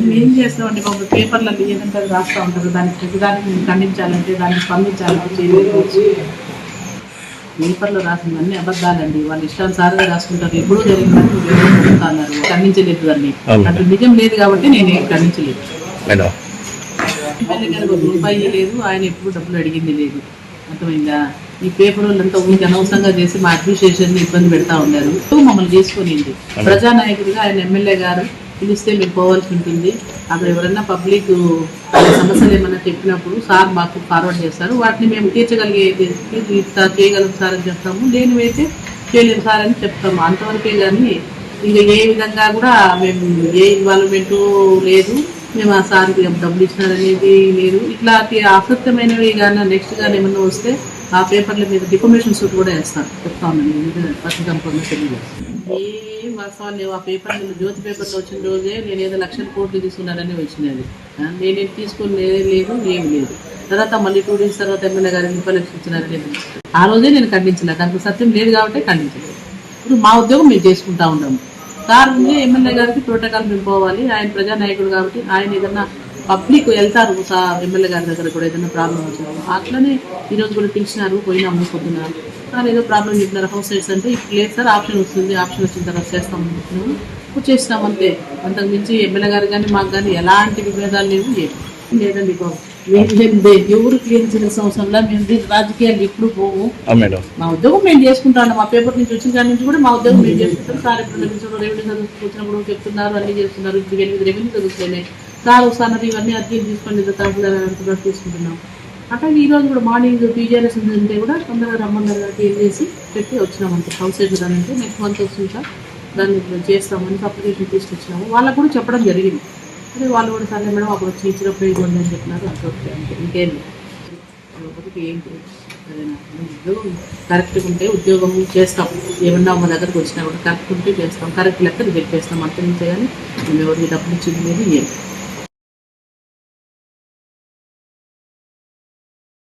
మేము ఏం చేస్తామండి బాబు? పేపర్లలో ఏదంటే రాస్తూ ఉంటారు. దానికి ప్రతిదానికి మేము ఖండించాలంటే దాన్ని స్పందించాలంటే చేయలేదు పేపర్లో రాసిందన్నీ అబద్ధాలండి. వాళ్ళు ఇష్టానుసారంగా రాసుకుంటారు. ఎప్పుడూ జరిగిందని చెప్తున్నారు. ఖండించలేదు దాన్ని. అటు నిజం లేదు కాబట్టి నేను ఖండించలేదు. మేడం ఎమ్మెల్యే గారికి ఒక రూపాయి లేదు. ఆయన ఎప్పుడు డబ్బులు అడిగింది లేదు. అర్థమైందా? ఈ పేపర్ వాళ్ళంతా ఊరికి అనవసరంగా చేసి మా అడ్మినిస్ట్రేషన్ ఇబ్బంది పెడతా ఉన్నారు. మమ్మల్ని చేసుకునింది ప్రజానాయకుడిగా ఆయన ఎమ్మెల్యే గారు పిలిస్తే మేము పోవాల్సి ఉంటుంది అక్కడ ఎవరైనా పబ్లిక్ సమస్యలు ఏమైనా చెప్పినప్పుడు సార్ మాకు ఫార్వర్డ్ చేస్తారు. వాటిని మేము తీర్చగలిగే ఇట్లా చేయగలం సార్ అని చెప్తాము. లేనివైతే చేయలేము సార్ అని చెప్తాము. అంతవరకే కానీ ఇంకా ఏ విధంగా కూడా మేము ఏ ఇన్వాల్వ్మెంట్ లేదు. మేము ఆ సార్కి డబ్బులు ఇచ్చినారనేది లేదు. ఇట్లాంటి ఆసక్తమైనవి కానీ నెక్స్ట్ కానీ ఏమన్నా వస్తే ఆ పేపర్ల మీద డిఫర్మేషన్ సూట్ కూడా వేస్తాను. చెప్తా ఉన్నాను. పత్రికా తెలియదు ఏం వాస్తవాలు లేవు ఆ పేపర్ జ్యోతి పేపర్లో వచ్చిన రోజే నేను ఏదో లక్షల కోట్లు తీసుకున్నానని వచ్చినది. నేనేం తీసుకుని లేదు ఏం లేదు. తర్వాత మళ్ళీ టూ డేస్ తర్వాత ఎమ్మెల్యే గారు ముప్పై లక్షలు ఇచ్చినారని లేదు ఆ రోజే నేను ఖండించిన. దానికి సత్యం లేదు కాబట్టి ఖండించలేదు ఇప్పుడు మా ఉద్యోగం మేము చేసుకుంటా ఉన్నాము. సార్ ఎమ్మెల్యే గారికి ప్రోటోకాల్ మేము పోవాలి. ఆయన ప్రజానాయకుడు కాబట్టి ఆయన ఏదన్నా పబ్లిక్ వెళ్తారు. సార్ ఎమ్మెల్యే గారి దగ్గర కూడా ఏదైనా ప్రాబ్లం వచ్చినప్పుడు అట్లనే ఈ రోజు కూడా పిలిచినారు పోయినాము పొద్దున. సార్ ఏదో ప్రాబ్లం చెప్పినారు హౌస్ సైడ్స్ అంటే ఇప్పుడు లేదు సార్ ఆప్షన్ వస్తుంది ఆప్షన్ వచ్చిన తర్వాత చేస్తాం అనుకుంటున్నాము. చేసినాం అంతే. అంతకు మించి ఎమ్మెల్యే గారు కానీ మాకు కానీ ఎలాంటి విభేదాలు లేవు లేదండి బాబు. ఎవరు క్లియర్ చేసిన సంవత్సరంలో మేము దీని రాజకీయాలు ఎప్పుడు పోము మేడం. మా ఉద్యోగం మేము చేసుకుంటాను మా పేపర్ నుంచి వచ్చిన కాడి నుంచి కూడా మా ఉద్యోగం మేము చేసుకుంటాం. సార్ ఎప్పుడు రెవెన్యూ చదువు వచ్చినప్పుడు చెప్తున్నారు అన్ని చేస్తున్నారు. ఇప్పుడు ఎనిమిది రెవెన్యూ చదువుతున్నాయి సార్ ఒకసారి ఇవన్నీ అర్జీలు తీసుకోండి తహసీల్దార్ అంటున్నారు తీసుకుంటున్నాం. అట్లా ఈరోజు కూడా మార్నింగ్ పీజీఆర్ఎస్ ఉంటే కూడా తొందరగా రమ్మన్నారు కాబట్టి ఏం చేసి పెట్టి వచ్చినాం అంతే హౌస్ సైడ్ అంటే నెక్స్ట్ మంత్ వస్తుంది సార్. దాన్ని చేస్తామని అప్లికేషన్ తీసుకొచ్చినాము. వాళ్ళకు కూడా చెప్పడం జరిగింది. అదే వాళ్ళు కూడా సరే మేడం అప్పుడు వచ్చి ఇచ్చినప్పుడు ఇవ్వండి అని చెప్పినారు. అంతే ఓకే అంటే ఇంకేం ఒకటి ఏం సరేనా ఉద్యోగం కరెక్ట్గా ఉంటే ఉద్యోగం చేస్తాం. ఏమన్నా మా దగ్గరకు వచ్చినా కూడా కరెక్ట్ ఉంటే చేస్తాం. కరెక్ట్ లెక్క రిజెక్ట్ చేస్తాం. అంతే నుంచి కానీ మేము ఎవరికి డబ్బులు ఇచ్చింది లేదు ఏం